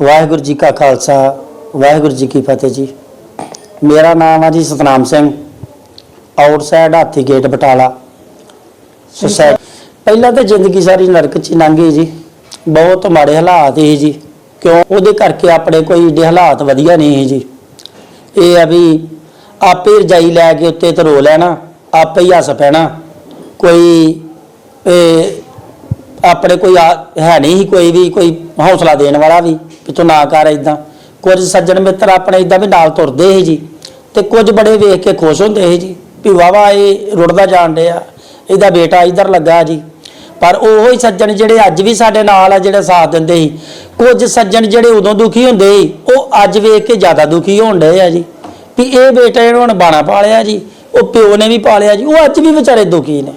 ਵਾਹਿਗੁਰੂ ਜੀ ਕਾ ਖਾਲਸਾ, ਵਾਹਿਗੁਰੂ ਜੀ ਕੀ ਫਤਿਹ ਜੀ। ਮੇਰਾ ਨਾਮ ਆ ਜੀ Satnam Singh outside Hathi gate Batala. Society ਪਹਿਲਾਂ ਤਾਂ ਜ਼ਿੰਦਗੀ ਸਾਰੀ ਨਰਕ ਚ ਹੀ ਲੰਘ ਗਈ ਜੀ। ਬਹੁਤ ਮਾੜੇ ਹਾਲਾਤ ਸੀ ਜੀ। ਕਿਉਂ? ਉਹਦੇ ਕਰਕੇ ਆਪਣੇ ਕੋਈ ਏਡੇ ਹਾਲਾਤ ਵਧੀਆ ਨਹੀਂ ਸੀ ਜੀ। ਇਹ ਆ ਵੀ ਆਪੇ ਰਜਾਈ ਲੈ ਕੇ ਉੱਤੇ ਤੇ ਰੋ ਲੈਣਾ, ਆਪੇ ਹੀ ਹੱਸ ਪੈਣਾ। ਕੋਈ ਆਪਣੇ ਕੋਈ ਆ- ਹੈ ਨਹੀਂ ਸੀ ਕੋਈ ਵੀ, ਕੋਈ ਹੌਸਲਾ ਦੇਣ ਵਾਲਾ ਵੀ। ਵੀ ਤੂੰ ਨਾ ਕਰ ਇਦਾਂ ਕੁਝ ਸੱਜਣ ਮਿੱਤਰ ਆਪਣੇ ਇਦਾਂ ਵੀ ਨਾਲ ਤੁਰਦੇ ਸੀ ਜੀ, ਤੇ ਕੁਝ ਬੜੇ ਵੇਖ ਕੇ ਖੁਸ਼ ਹੁੰਦੇ ਸੀ ਜੀ, ਵੀ ਵਾਵਾ ਇਹ ਰੁੜਦਾ ਜਾਣ ਡਿਆ, ਇਹਦਾ ਬੇਟਾ ਇੱਧਰ ਲੱਗਾ ਜੀ। ਪਰ ਉਹ ਹੀ ਸੱਜਣ ਜਿਹੜੇ ਅੱਜ ਵੀ ਸਾਡੇ ਨਾਲ ਆ, ਜਿਹੜੇ ਸਾਥ ਦਿੰਦੇ ਸੀ, ਕੁਝ ਸੱਜਣ ਜਿਹੜੇ ਉਦੋਂ ਦੁਖੀ ਹੁੰਦੇ ਸੀ, ਉਹ ਅੱਜ ਵੇਖ ਕੇ ਜ਼ਿਆਦਾ ਦੁਖੀ ਹੋਣ ਡਏ ਆ ਜੀ। ਵੀ ਇਹ ਬੇਟਾ ਇਹਨੂੰ ਹੁਣ ਬਾਣਾ ਪਾਲਿਆ ਜੀ, ਉਹ ਪਿਓ ਨੇ ਵੀ ਪਾਲਿਆ ਜੀ, ਉਹ ਅੱਜ ਵੀ ਵਿਚਾਰੇ ਦੁਖੀ ਨੇ।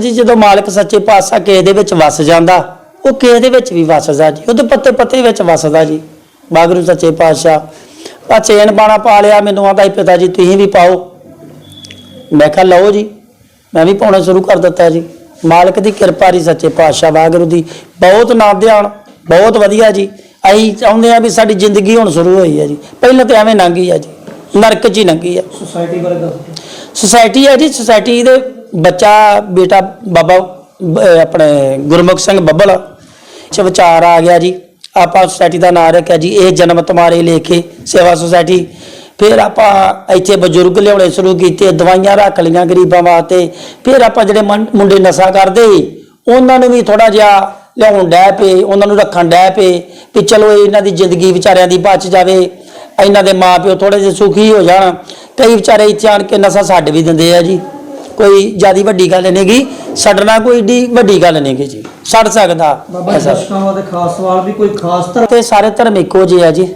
ਜੀ ਜਦੋਂ ਮਾਲਕ ਸੱਚੇ ਪਾਤਸ਼ਾਹ ਕਿਸੇ ਦੇ ਵਿੱਚ ਵਸ ਜਾਂਦਾ ਉਹ ਕਿਸੇ ਦੇ ਵਿੱਚ ਵੀ ਵਸਦਾ ਜੀ? ਉਹਦੇ ਪੱਤੇ ਪੱਤੇ ਵਿੱਚ ਵਸਦਾ ਜੀ। ਵਾਹਿਗੁਰੂ ਸੱਚੇ ਪਾਤਸ਼ਾਹ ਆ ਚੈਨ ਬਾਣਾ ਪਾ ਲਿਆ ਮੈਨੂੰ ਆਂਦਾ ਸੀ ਪਿਤਾ ਜੀ ਤੁਸੀਂ ਵੀ ਪਾਓ। ਮੈਂ ਕਿਹਾ ਲਓ ਜੀ ਮੈਂ ਵੀ ਪਾਉਣਾ ਸ਼ੁਰੂ ਕਰ ਦਿੱਤਾ ਜੀ। ਮਾਲਕ ਦੀ ਕਿਰਪਾ ਦੀ ਸੱਚੇ ਪਾਤਸ਼ਾਹ ਵਾਹਿਗੁਰੂ ਦੀ। ਬਹੁਤ ਨਾਮ ਧਿਆਨ ਬਹੁਤ ਵਧੀਆ ਜੀ। ਅਸੀਂ ਚਾਹੁੰਦੇ ਆ ਵੀ ਸਾਡੀ ਜ਼ਿੰਦਗੀ ਹੁਣ ਸ਼ੁਰੂ ਹੋਈ ਹੈ ਜੀ। ਪਹਿਲਾਂ ਤਾਂ ਐਵੇਂ ਲੰਘੀ ਆ ਜੀ। ਨਰਕ 'ਚ ਹੀ ਲੰਘੀ ਆ ਸੁਸਾਇਟੀ ਬਾਰੇ ਦੱਸੋ। ਸੁਸਾਇਟੀ ਹੈ ਜੀ ਸੁਸਾਇਟੀ ਦੇ ਬੱਚਾ ਬੇਟਾ ਬਾਬਾ ਆਪਣੇ ਗੁਰਮੁਖ ਸਿੰਘ ਬੱਬਲ। ਵਿਚਾਰ ਆ ਗਿਆ ਜੀ। ਆਪਾਂ ਸੁਸਾਇਟੀ ਦਾ ਨਾਮ ਰੱਖਿਆ ਜੀ ਇਹ ਜਨਮ ਤੁਹਾਰੇ ਲੇਖੇ ਸੇਵਾ ਸੁਸਾਇਟੀ ਫਿਰ ਆਪਾਂ ਇੱਥੇ ਬਜ਼ੁਰਗ ਲਿਆਉਣੇ ਸ਼ੁਰੂ ਕੀਤੇ ਦਵਾਈਆਂ ਰੱਖ ਲਈਆਂ ਗਰੀਬਾਂ ਵਾਸਤੇ। ਫਿਰ ਆਪਾਂ ਜਿਹੜੇ ਮੁੰਡੇ ਨਸ਼ਾ ਕਰਦੇ ਸੀ, ਉਹਨਾਂ ਨੂੰ ਵੀ ਥੋੜਾ ਜਿਹਾ ਲਿਆਉਣ ਡੈ ਪਏ ਉਹਨਾਂ ਨੂੰ ਰੱਖਣ ਡੈ ਪਏ ਵੀ ਚਲੋ ਇਹਨਾਂ ਦੀ ਜ਼ਿੰਦਗੀ ਵਿਚਾਰਿਆਂ ਦੀ ਬਚ ਜਾਵੇ ਇਹਨਾਂ ਦੇ ਮਾਪਿਓ ਥੋੜੇ ਜਿਹੇ ਸੁਖੀ ਹੋ ਜਾਣ। ਕਈ ਵਿਚਾਰੇ ਇੱਥੇ ਆਣ ਕੇ ਨਸ਼ਾ ਛੱਡ ਵੀ ਦਿੰਦੇ ਆ ਜੀ। ਕੋਈ ਜਿਆਦੀ ਵੱਡੀ ਗੱਲ ਨਹੀਂਗੀ ਛੱਡਣਾ ਕੋਈ ਏਡੀ ਵੱਡੀ ਗੱਲ ਨਹੀਂਗੀ ਜੀ। ਛੱਡ ਸਕਦਾ। ਬਾਬਾ ਐਸਾ। ਦਰਸ਼ਕਾਂ ਖਾਸ ਸਵਾਲ ਵੀ ਕੋਈ ਖਾਸ ਤਰ੍ਹਾਂ ਤੇ ਸਾਰੇ ਧਰਮ ਇੱਕੋ ਜਿਹੇ ਆ ਜੀ।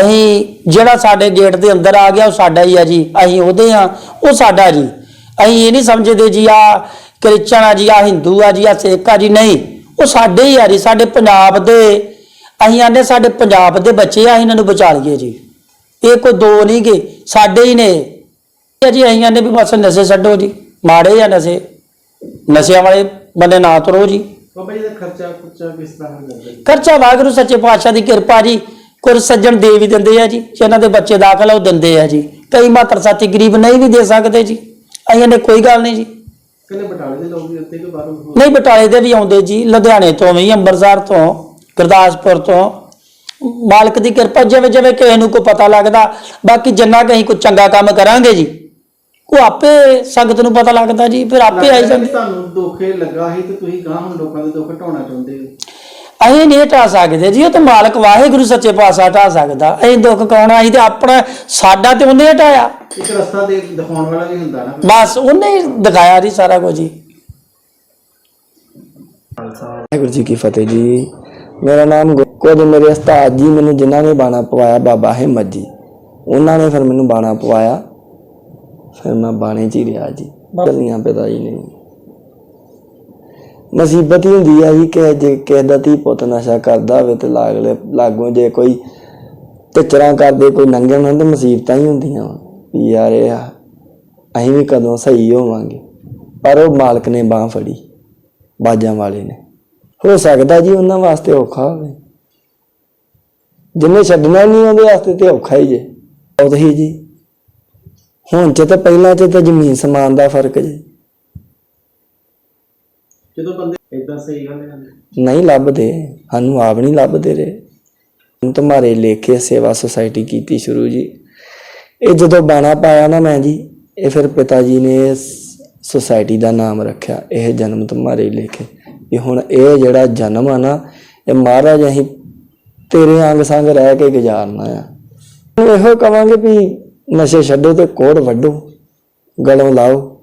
ਅਸੀਂ ਜਿਹੜਾ ਸਾਡੇ ਗੇਟ ਦੇ ਅੰਦਰ ਆ ਗਿਆ ਉਹ ਸਾਡਾ ਹੀ ਆ ਜੀ। ਅਸੀਂ ਉਹਦੇ ਆ ਉਹ ਸਾਡਾ ਜੀ। ਅਸੀਂ ਇਹ ਨਹੀਂ ਸਮਝਦੇ ਜੀ ਆ ਕ੍ਰਿਸਚਨ ਆ ਜੀ ਆ ਹਿੰਦੂ ਆ ਜੀ ਆ ਸਿੱਖ ਆ ਜੀ। ਨਹੀਂ ਉਹ ਸਾਡੇ ਹੀ ਆ ਜੀ। ਸਾਡੇ ਪੰਜਾਬ ਦੇ ਅਸੀਂ ਆਂਦੇ ਸਾਡੇ ਪੰਜਾਬ ਦੇ ਬੱਚੇ ਆ ਇਹਨਾਂ ਨੂੰ ਬਚਾ ਲਈਏ ਜੀ। ਇਹ ਕੋਈ ਦੋ ਨਹੀਂ ਗੇ ਸਾਡੇ ਹੀ ਨੇ। ਜੀ ਅਸੀਂ ਆਂਦੇ ਵੀ ਬਸ ਨਸ਼ੇ ਛੱਡੋ ਜੀ। ਮਾੜੇ ਆ ਨਸ਼ੇ? ਨਸ਼ਿਆਂ ਵਾਲੇ ਬੰਦੇ ਨਾ ਤੁਰੋ ਜੀ। ਬਾਬਾ ਜੀ ਦਾ ਖਰਚਾ ਖੁਰਚਾ ਕਿਸ ਤਰ੍ਹਾਂ ਹੁੰਦਾ ਜੀ? ਖਰਚਾ ਵਾਹਿਗੁਰੂ ਸੱਚੇ ਪਾਤਸ਼ਾਹ ਦੀ ਕਿਰਪਾ ਜੀ। ਕੁਝ ਸੱਜਣ ਦੇ ਵੀ ਦਿੰਦੇ ਆ ਜੀ ਜਿਨ੍ਹਾਂ ਦੇ ਬੱਚੇ ਦਾਖਲ ਆ ਉਹ ਦਿੰਦੇ ਆ ਜੀ। ਕਈ ਮਾਤਰ ਸਾਥੀ ਗਰੀਬ ਨਹੀਂ ਵੀ ਦੇ ਸਕਦੇ ਜੀ। ਅਈਆਂ ਨੇ ਕੋਈ ਗੱਲ ਨਹੀਂ ਜੀ। ਕਹਿੰਦੇ ਬਟਾਲੇ ਦੇ ਲੋਕ ਵੀ ਉੱਤੇ ਕਿ ਬਾਹਰੋਂ ਨਹੀਂ ਬਟਾਲੇ ਦੇ ਵੀ ਆਉਂਦੇ ਜੀ। ਲੁਧਿਆਣੇ ਤੋਂ ਵੀ ਅੰਮ੍ਰਿਤਸਰ ਤੋਂ ਗੁਰਦਾਸਪੁਰ ਤੋਂ। ਮਾਲਕ ਦੀ ਕਿਰਪਾ ਜਿਵੇਂ ਜਿਵੇਂ ਕਿਸੇ ਨੂੰ ਕੋਈ ਪਤਾ ਲੱਗਦਾ ਬਾਕੀ ਜਿੰਨਾ ਕਿ ਅਸੀਂ ਕੋਈ ਚੰਗਾ ਕੰਮ ਕਰਾਂਗੇ ਜੀ। ਉਹ ਆਪੇ ਸੰਗਤ ਨੂੰ ਪਤਾ ਲੱਗਦਾ ਜੀ ਫਿਰ ਆਪੇ ਆਈ ਜਾਂਦੇ। ਤੁਹਾਨੂੰ ਦੁੱਖੇ ਲੱਗਾ ਸੀ ਤੇ ਤੁਸੀਂ ਗਾਂ ਹੁਣ ਲੋਕਾਂ ਦੇ ਦੁੱਖ ਢਾਉਣਾ ਚਾਹੁੰਦੇ ਹੋ? ਅਸੀਂ ਨਹੀਂ ਢਾ ਸਕਦੇ ਜੀ ਉਹ ਤਾਂ ਮਾਲਕ ਵਾਹਿਗੁਰੂ ਸੱਚੇ ਪਾਤਸ਼ਾਹ ਢਾ ਸਕਦਾ। ਅਸੀਂ ਦੁੱਖ ਕੌਣਾ ਅਸੀਂ ਤੇ ਆਪਣਾ ਸਾਡਾ ਤੇ ਉਹਨੇ ਹਟਾਇਆ ਇੱਕ ਰਸਤਾ ਦੇ ਦਿਖਾਉਣ ਵਾਲਾ ਵੀ ਹੁੰਦਾ ਨਾ। ਬਸ ਉਹਨੇ ਹੀ ਦਿਖਾਇਆ ਜੀ ਸਾਰਾ ਕੁਝ ਜੀ। ਵਾਹਿਗੁਰੂ ਜੀ ਕੀ ਫਤਿਹ ਜੀ। ਮੇਰਾ ਨਾਮ ਗੁ- ਕੁਝ ਮੇਰੇ ਉਸਤਾਦ ਜੀ ਮੈਨੂੰ ਜਿਨ੍ਹਾਂ ਨੇ ਬਾਣਾ ਪਵਾਇਆ ਬਾਬਾ ਹਿੰਮਤ ਜੀ। ਉਹਨਾਂ ਨੇ ਫਿਰ ਮੈਨੂੰ ਬਾਣਾ ਪਵਾਇਆ। ਫਿਰ ਮੈਂ ਬਾਣੇ 'ਚ ਹੀ ਰਿਹਾ ਜੀ ਗੱਲੀਆਂ ਪਿਤਾ ਜੀ ਨੇ। ਨਸੀਬਤ ਹੀ ਹੁੰਦੀ ਆ ਜੀ ਕਿ ਜੇ ਕਿਸੇ ਦਾ ਧੀ ਪੁੱਤ ਨਸ਼ਾ ਕਰਦਾ ਹੋਵੇ ਤੇ ਲਾਗਲੇ ਲਾਗੋਂ ਜੇ ਕੋਈ ਟਿਚਰਾਂ ਕਰਦੇ ਕੋਈ ਨੰਗਣ ਨਾਲ ਤੇ ਮੁਸੀਬਤਾਂ ਹੀ ਹੁੰਦੀਆਂ ਵਾਂ। ਯਾਰ ਇਹ ਅਸੀਂ ਵੀ ਕਦੋਂ ਸਹੀ ਹੋਵਾਂਗੇ। ਪਰ ਉਹ ਮਾਲਕ ਨੇ ਬਾਹ ਫੜੀ ਬਾਜਾਂ ਵਾਲੇ ਨੇ। ਹੋ ਸਕਦਾ ਜੀ ਉਹਨਾਂ ਵਾਸਤੇ ਔਖਾ ਹੋਵੇ। ਜਿੰਨੇ ਛੱਡਣਾ ਨਹੀਂ ਉਹਦੇ ਵਾਸਤੇ ਤੇ ਔਖਾ ਹੀ ਜੇ। ਬਹੁਤ ਹੀ ਜੀ। ਹੁਣ ਚ ਤਾਂ ਪਹਿਲਾਂ ਚ ਤਾਂ ਜ਼ਮੀਨ ਸਮਾਨ ਦਾ ਫ਼ਰਕ ਜੀ। ਜਦੋਂ ਬੰਦੇ ਇਦਾਂ ਸਹੀ ਗੱਲ ਹੈ। ਨਹੀਂ ਲੱਭਦੇ ਸਾਨੂੰ ਆਪ ਨਹੀਂ ਲੱਭਦੇ ਰਹੇ। ਤੁਹਾਰੇ ਲੇਖੇ ਸੇਵਾ ਸੁਸਾਇਟੀ ਕੀਤੀ ਸ਼ੁਰੂ ਜੀ। ਇਹ ਜਦੋਂ ਬਾਣਾ ਪਾਇਆ ਨਾ ਮੈਂ ਜੀ ਇਹ ਫਿਰ ਪਿਤਾ ਜੀ ਨੇ ਸੁਸਾਇਟੀ ਦਾ ਨਾਮ ਰੱਖਿਆ ਇਹ ਜਨਮ ਤੁਹਾਰੇ ਲੇਖੇ। ਇਹ ਹੁਣ ਇਹ ਜਿਹੜਾ ਜਨਮ ਆ ਨਾ ਇਹ ਮਹਾਰਾਜ ਅਸੀਂ ਤੇਰੇ ਅੰਗ ਸੰਗ ਰਹਿ ਕੇ ਗੁਜ਼ਾਰਨਾ ਆ। ਇਹੋ ਕਵਾਂਗੇ ਵੀ ਨਸ਼ੇ ਛੱਡੋ ਤੇ ਕੋੜ ਵੱਢੋ ਗਲੋਂ ਲਾਓ।